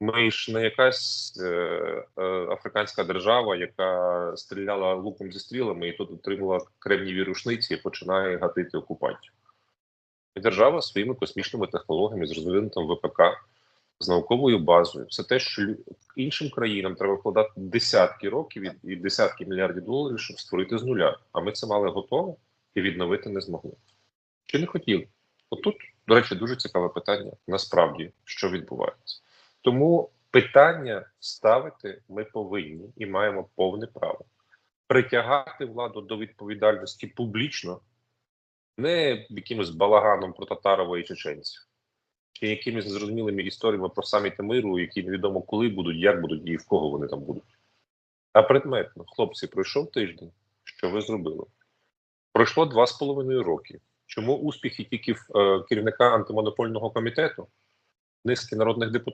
Ми ж не якась е, е, африканська держава, яка стріляла луком зі стрілами і тут отримала кремніві рушниці і починає гатити окупантів. Держава своїми космічними технологіями з розвинутим ВПК, з науковою базою. Все те, що іншим країнам треба вкладати десятки років і десятки мільярдів доларів, щоб створити з нуля. А ми це мали готово і відновити не змогли. Чи не хотіли? Отут, до речі, дуже цікаве питання. Насправді, що відбувається. Тому питання ставити ми повинні і маємо повне право притягати владу до відповідальності публічно, не якимось балаганом про Татарова і чеченців, чи якимись незрозумілими історіями про саміти миру, які невідомо коли будуть, як будуть і в кого вони там будуть. А предметно, хлопці, пройшов тиждень. Що ви зробили? Пройшло два з половиною роки. Чому успіхи тільки е, керівника антимонопольного комітету, низки народних депутатів?